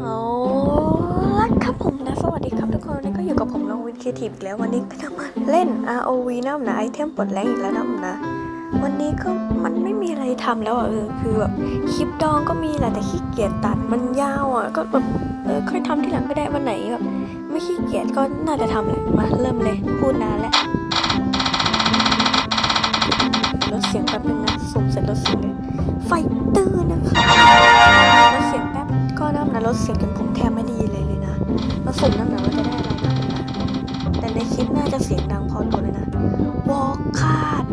เอาละครับผมนะ สวัสดีครับทุกคน วันนี้ก็อยู่กับผมน้องวินครีเอทีฟอีกแล้ว วันนี้ก็จะมาเล่น ROV น้ำนะไอเทมปลดแรงอีกแล้วน้ำนะ วันนี้ก็มันไม่มีอะไรทำแล้วอะเออคือแบบคลิปดองก็มีแหละแต่ขี้เกียจตัดมันยาวอะ ก็แบบเออค่อยทำที่หลังก็ได้วันไหนแบบไม่ขี้เกียจก็น่าจะทำแหละมาเริ่มเลยพูดนานแล้วลดเสียงแป๊บนึงนะสุ่มเสร็จลดเสียงเลยไฟ ลดเสียงจนผมแทบไม่ได้ยินเลยเลยนะมาสุ่มน้ำหนักว่าจะได้อะไรบ้างนะแต่ในคลิปน่าจะเสียงดังพอตัวเลยนะวอลคาด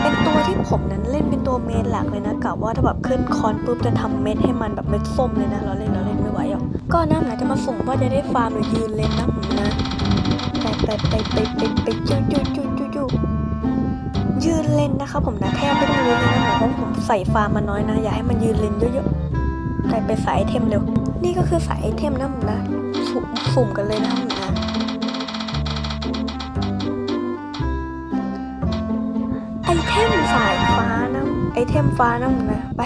เป็นตัวที่ผมนั้นเล่นเป็นตัวเมนหลักเลยนะกะว่าถ้าแบบขึ้นคอนปุ๊บจะทำเม็ดให้มันแบบเม็ดส้มเลยนะเราเล่นเราเล่นไม่ไหวหรอกก็น้ำหนักจะมาสุ่มว่าจะได้ฟาร์มหรือยืนเล่นนะผมนะไปไปไปไปไปไปจูจูจูจูจูยืนเล่นนะคะผมนะแทบไม่ต้องรู้เลยนะเพราะผมใส่ฟาร์มมาน้อยนะ อย่าให้มันยืนเล่นเยอะๆกลายไปสายไอเทมเร็ว นี่ก็คือสายไอเทมนะผมนะสุ่มสุ่มกันเลยนะผมนะไอเทมสายฟ้านะไอเทมฟ้านะผมนะไป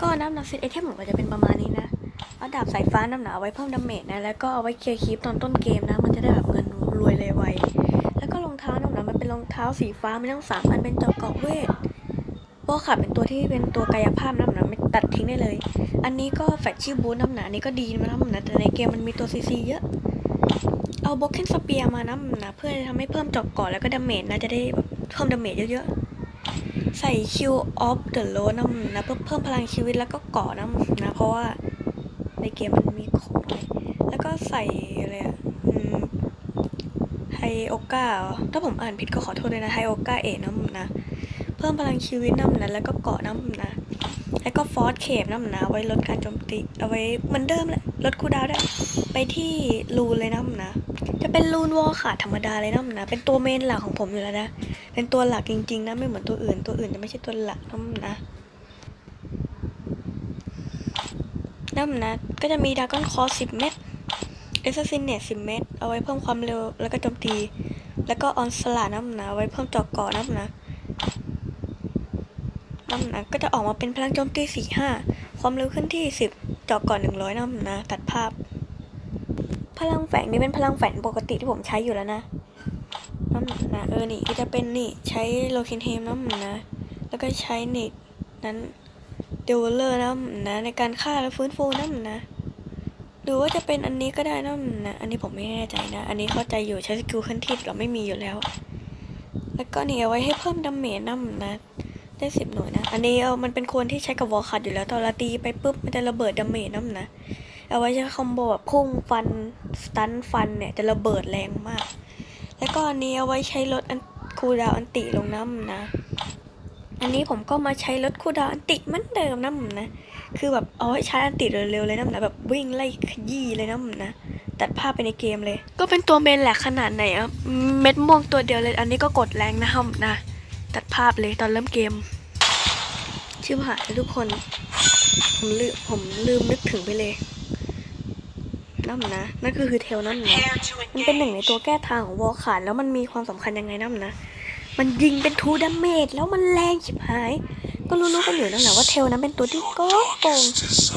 ก็น้ำหนักเซตไอเทมของเราจะเป็นประมาณนี้นะเอาดาบสายฟ้าน้ำหนาเอาไว้เพิ่มดาเมจนะ แล้วก็เอาไว้เคลียร์คลิปตอนต้นเกมนะ มันจะได้แบบเงิน องเท้าสีฟ้ามีทั้งสามอันเป็นจอกเกาะเวทวอลขับเป็นตัวที่เป็นตัวกายภาพน้ำหนาไม่ตัดทิ้งได้เลย อันนี้ก็แฟชชี่บูทน้ำหนานี่ก็ดีนะน้ำหนาแต่ในเกมมันมีตัวซีซีเยอะ เอาบล็อกเคนสเปียมาน้ำหนาเพื่อทำให้เพิ่มจอกเกาะแล้วก็ดาเมจนะจะได้เพิ่มดาเมจเยอะๆ ใส่คิวออฟเดอะโลน้ำหนาเพื่อเพิ่มพลังชีวิตแล้วก็เกาะน้ำหนาเพราะว่าในเกมมันมีของแล้วก็ใส่อะไรอะอืม ไฮโอกาถ้าผมอ่านผิดก็ขอโทษด้วยนะไฮโอกาเอน้ำนะ เพิ่มพลังชีวิตน้ำนะแล้วก็เกาะน้ำนะ แล้วก็ฟอสเคปน้ำนะไว้ลดการโจมตีเอาไว้เหมือนเดิมแหละลดคูดาวได้ ไปที่รูนเลยน้ำนะ จะเป็นรูนวอลขาดธรรมดาเลยน้ำนะ เป็นตัวเมนหลักของผมอยู่แล้วนะ เป็นตัวหลักจริงๆนะไม่เหมือนตัวอื่น ตัวอื่นจะไม่ใช่ตัวหลักน้ำนะน้ำนะ ก็จะมีดากอนคอสิบเม็ด เอสซินเนตสิเม็ดเอาไว้เพิ่มความเร็วแล้วก็โจมตี แล้วก็ออนสลาน้ำหนะเอาไว้เพิ่มจอกกาะน้ำหนะน้ำหนะก็จะออกมาเป็นพลังโจมตีสี่ห้าความเร็วขึ้นที่สิบจอกกาะหนึ่งร้อยน้ำหนะตัดภาพ พลังแฝงนี่เป็นพลังแฝงปกติที่ผมใช้อยู่แล้วนะ น้ำหนะเออ นี่ก็จะเป็นนี่ใช้โลคินเทมน้ำหนะแล้วก็ใช้นี่นั้นเดวลเลอร์นะนะในการฆ่าและฟื้นฟูนะนะ หรือว่าจะเป็นอันนี้ก็ได้นะนะอันนี้ผมไม่แน่ใจนะ อันนี้เข้าใจอยู่ใช้สกิลขั้นที่เราไม่มีอยู่แล้ว แล้วก็นี่เอาไว้ให้เพิ่มดาเมจนะนะ ได้สิบหน่วยนะ อันนี้เอามันเป็นควรที่ใช้กับวอลคัดอยู่แล้ว ตอนเราตีไปปุ๊บมันจะระเบิดดาเมจนะนะ เอาไว้ใช้คอมโบแบบพุ่งฟันสตันฟันเนี่ยจะระเบิดแรงมาก แล้วก็อันนี้เอาไว้ใช้ลดอันคูดาวอันติลงน้ำนะ อันนี้ผมก็มาใช้รถคูดาวอันติเหมือนเดิมนะผมนะ คือแบบเอาให้ใช้อันติดเร็วๆเลยนะผมนะแบบวิ่งไล่ขยี้เลยนะผมนะตัดภาพไปในเกมเลย ก็เป็นตัวเมนแหละขนาดไหนอะเม็ดม่วงตัวเดียวเลย อันนี้ก็กดแรงนะครับนะตัดภาพเลยตอนเริ่มเกมชิบหายทุกคน ผมลืมผมลืมนึกถึงไปเลยนั่นนะนั่นคือคือเทลนั่นนะมันเป็นหนึ่งในตัวแก้ทางของวอลขาดแล้วมันมีความสำคัญยังไงนั่นนะมันยิงเป็นทูดาเมจแล้วมันแรงชิบหาย ก็รู้ๆกันอยู่นั่นแหละว่าเทลนั้นเป็นตัวที่โกงโกง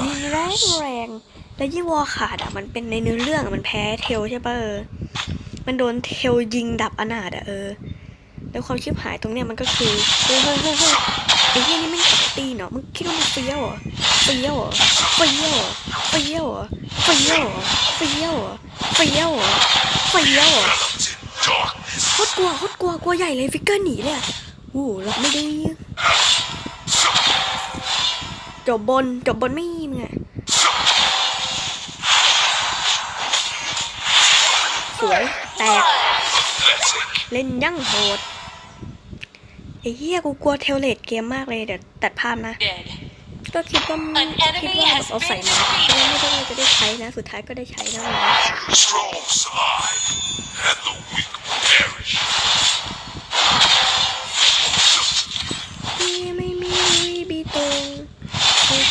ยิงแรงแรงและยิ่งวอขาดอะมันเป็นในเนื้อเรื่องมันแพ้เทลใช่ปะเออ มันโดนเทลยิงดับอนาถอะเออ แล้วความชิบหายตรงเนี้ยมันก็คือเฮ้ยเฮ้ยเฮ้ยเฮ้ยไอ้เหี้ยนี่ไม่งตีเนาะมึงคิดว่ามึงเฟี้ยวเหรอเฟี้ยวเหรอเฟี้ยวเหรอเฟี้ยวเหรอเฟี้ยวเหรอเฟี้ยวเหรอเฟี้ยวเหรอเฟี้ยวเหรอโคตรกลัวโคตรกลัวกลัวใหญ่เลยฟิกเกอร์หนีเลยอะโอ้โหรับไม่ได้ จบบนจบบนไม่มีมึงสวย แตก เล่นยั่งโหดไอ้เหี้ยกูกลัวเทเลตเกมมากเลยเดี๋ยวตัดภาพนะ ก็คิดว่าคิดว่าแบบเอาใส่มาคิดว่ไม่ได้ว่าจะได้ใช้นะ สุดท้ายก็ได้ใช้แล้วนะ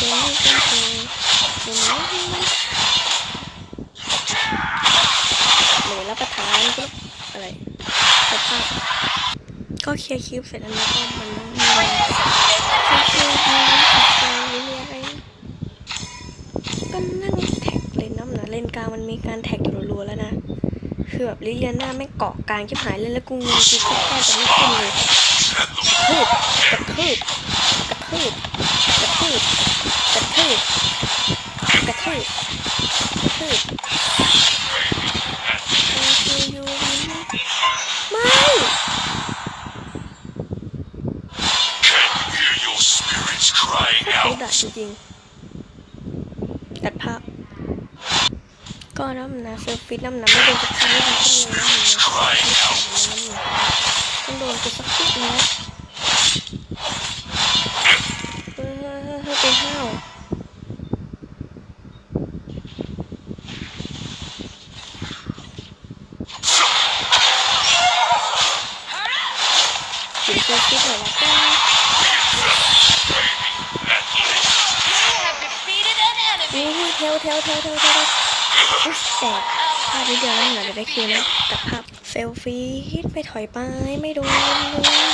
เป็นไม่เป็นโตเป็นไม่เป็นเลยรับประทานก็อะไรสภาพก็คิดลียร์คลิปเสร็จแล้วนะก็มันมีอะไรคือคือมีน้ำขัดใจหรือมีอะไรก็นั่งแท็กเล่นน้ำนะเล่นกลางมันมีการแท็กอยู่รัวๆแล้วนะคือแบบลิเลียน่าไม่เกาะกลางชิบหายเล่นแล้วกูงงกูแค่แค่จะไม่ขึ้นเลยกระทืบกระทืบก เซลฟิตน้ำนะไม่โดนสักทีไม่ดีขึ้นเลยนะต้องโดนกูสักทีนะเฮ้ยเฮ้ยเฮ้ยเฮ้ยไปห้าวถึงเซลฟิตหน่อยละกันนี่เทวเทวเทวเทวเทว แตกภาพนิดเดียวนั่นเหรอเดี๋ยวได้คิวนะตัดภาพเซลฟี่ฮิตไปถอยไปไม่โดนเลย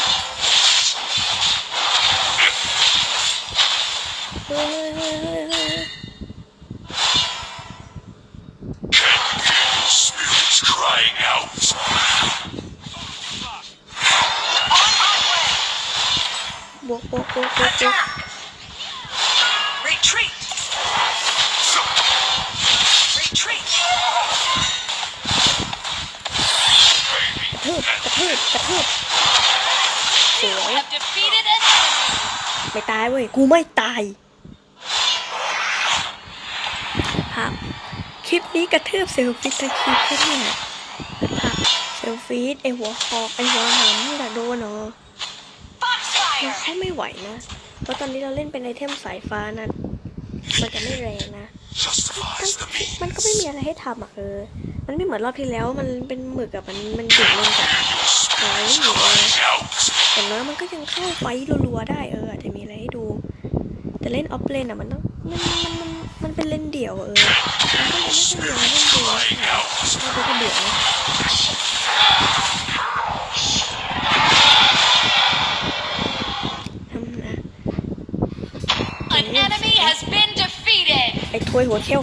เฮ้ยเฮ้ยเฮ้ยเฮ้ยบวกบวกบวกบวก ไม่ตายเว้ย กูไม่ตายภาพคลิปนี้กระทืบเซลฟิตทั้งคลิปแค่เนี่ยภาพเซลฟิตไอหัวคอกไอหัวหำแต่โดนเนาะเขาไม่ไหวนะ เพราะตอนนี้เราเล่นเป็นไอเทมสายฟ้านะ มันจะไม่แรงนะ มันก็ไม่มีอะไรให้ทำอะเออ มันไม่เหมือนรอบที่แล้ว มันเป็นหมึกอะมันมันจุดลงจากโอ้ยอยู่เออ Crying out. อย่างน้อยมันก็ยังเข้าไฟท์รัวๆได้เอออาจจะมีอะไรให้ดู แต่เล่นออฟเลนอะมันต้องมันมันมันมันเป็นเลนเดี่ยวอะเออมันก็เลยไม่ค่อยมีอะไรให้ดู Crying out. เราดูกระเดือกนะทำนะ An enemy has been defeated. ไอ้ถ้วยหัวเขี้ยว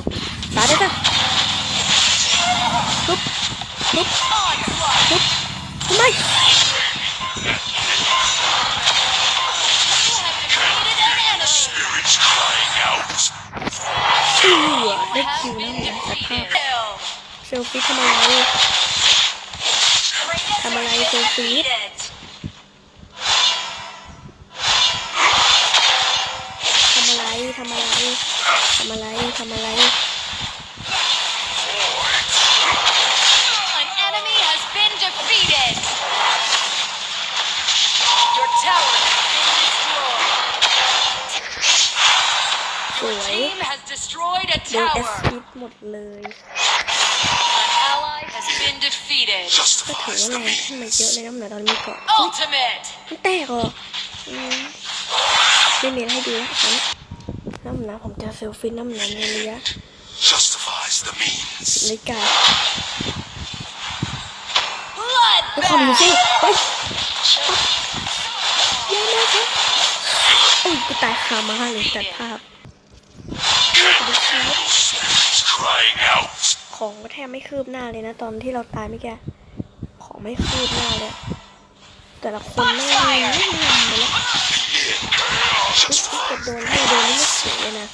ตายได้ปะปุ๊บปุ๊บ Onslaught. ปุ๊บทำไม อือ You ได้คิวแล้วนะแต่ภาพเซลฟี่ทำอะไรทำอะไรเซลฟี่ทำอะไรทำอะไรทำอะไรทำอะไร An enemy has been defeated. Your tower has been destroyed. สวย Team has destroyed a โดนแอส tower. ซิดหมดเลย An ally has been defeated. ก็ถือ Justifies ว่า the แรงขึ้นมา means. เยอะเลยนะเหมือนตอนมีเกาะเฮ้ย Ultimate. มันแตกเหรออืมไม่มีอะไรให้ดูแล้วครับน้ำหนาผมจะเซลฟี่น้ำหนาในระยะ Justifies the means. นาฬิกา แล้วความรู้สึก Bloodbath. เฮ้ยเย้มากครับโอ้ยกูตายคามาเลยจัดภาพ ของก็แทบไม่คืบหน้าเลยนะ ตอนที่เราตายเมื่อกี้ของไม่คืบหน้าเลย แต่ละคนไม่ไม่ไม่นเลยละทุกทีกดโดนให้โดนนี่ไม่สวยเลยนะ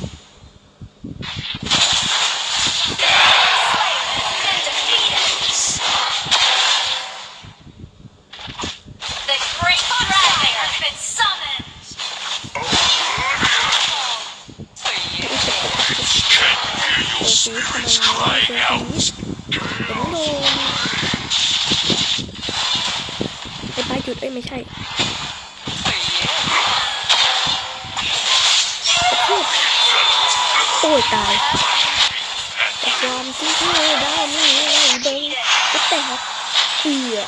The great dragon has been summoned. เซลฟี่ทำอะไรเซลฟี่เดี๋ยวโดน ไอ้ป้าหยุด เอ้ย ไม่ใช่โอ้ยตายแต่ความจริงที่เราได้นี่เบิ้งก็แตกเอือ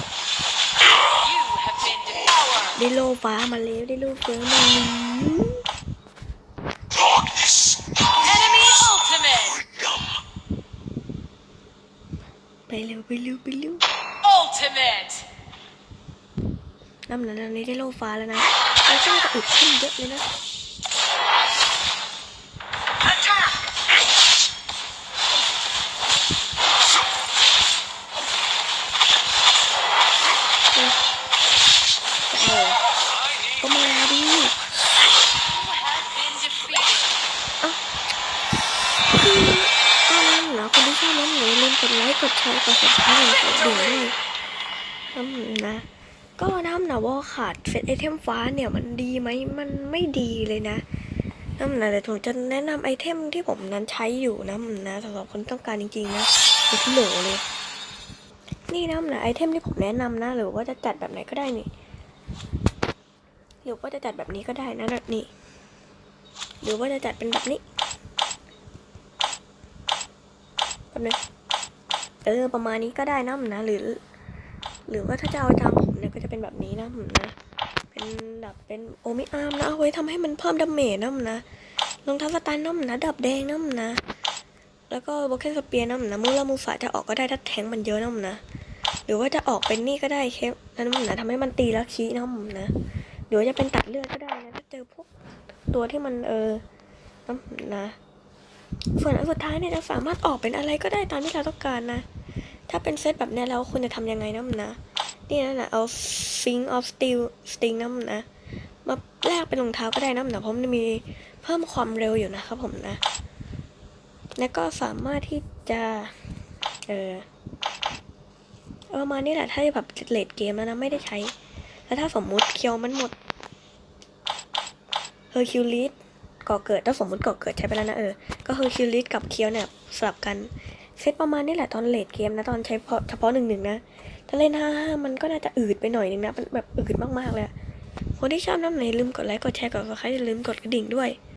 You have been devoured. ได้โลฟ้ามาแล้วได้โลเฟืองมาแล้ว Darkness. Enemy ultimate. Numb. ไปเร็วไปเร็วไปเร็ว Ultimate. น้ำหนักตอนนี้ได้โลฟ้าแล้วนะแล้วก็น่าจะอึดขึ้นเยอะเลยนะก็มาดิ You have been defeated. คือตอนนั้นเหรอคนที่ชอบกดไลค์กดแชร์กด subscribe กดดิ่งด้วยน้ำหนะ ก็น้ำหนาว่าขาดเซตไอเทมฟ้าเนี่ยมันดีไหมมันไม่ดีเลยนะน้ำหนาแต่ผมจะแนะนำไอเทมที่ผมนั้นใช้อยู่นะนะสำหรับคนต้องการจริงๆนะอยู่ที่โหลเลย นี่น้ำหนาไอเทมที่ผมแนะนำนะหรือว่าจะจัดแบบไหนก็ได้นี่หรือว่าจะจัดแบบนี้ก็ได้นะแบบนี้ หรือว่าจะจัดเป็นแบบนี้แป๊บนึงเออประมาณนี้ก็ได้นะผมนะหรือ หรือว่าถ้าจะเอาตามผมเนี่ยก็จะเป็นแบบนี้นะผมนะ เป็นแบบเป็นโอมิอาร์มนะเอาไว้ทำให้มันเพิ่มดาเมจนะผมนะรองเท้าสตันนะผมนะดับแดงนะผมนะ แล้วก็โบเคนสเปียร์นะผมนะมูลามูฝาจะออกก็ได้ถ้าแทงมันเยอะนะผมนะ หรือว่าจะออกเป็นนี่ก็ได้เคปนั่นผมนะทำให้มันตีแล้วคีนะผมนะหรือจะเป็นตัดเลือดก็ได้นะถ้าเจอพวกตัวที่มันเออนะผมนะส่วนอันสุดท้ายเนี่ยจะสามารถออกเป็นอะไรก็ได้ตามที่เราต้องการนะ ถ้าเป็นเซตแบบนี้แล้วคุณจะทำยังไงนะมันนะ นี่นะนะเอา Sing of Steel Sting นะมันนะ มาแลกเป็นรองเท้าก็ได้นะมันนะเพราะมันมีเพิ่มความเร็วอยู่นะครับผมนะ แล้วก็สามารถที่จะ เออประมาณนี้แหละ ถ้าแบบเลดเกมแล้วนะไม่ได้ใช้ แล้วถ้าสมมุติเคียวมันหมดเฮอร์คิวลิสก่อเกิดถ้าสมมุติก่อเกิดใช้ไปแล้วนะเออ ก็คือคิวลิสกับเคียวเนี่ยสลับกัน เซตประมาณนี้แหละตอนเลดเกมนะตอนใช้เพาะเฉพาะหนึ่งหนึ่งนะ ถ้าเล่นห้าห้ามันก็น่าจะอืดไปหน่อยนึงนะมันแบบอืดมากๆเลยคนที่ชอบน้ำไหนลืมกดไลค์กดแชร์กดซับสไครต์อย่าลืมกดกระดิ่งด้วย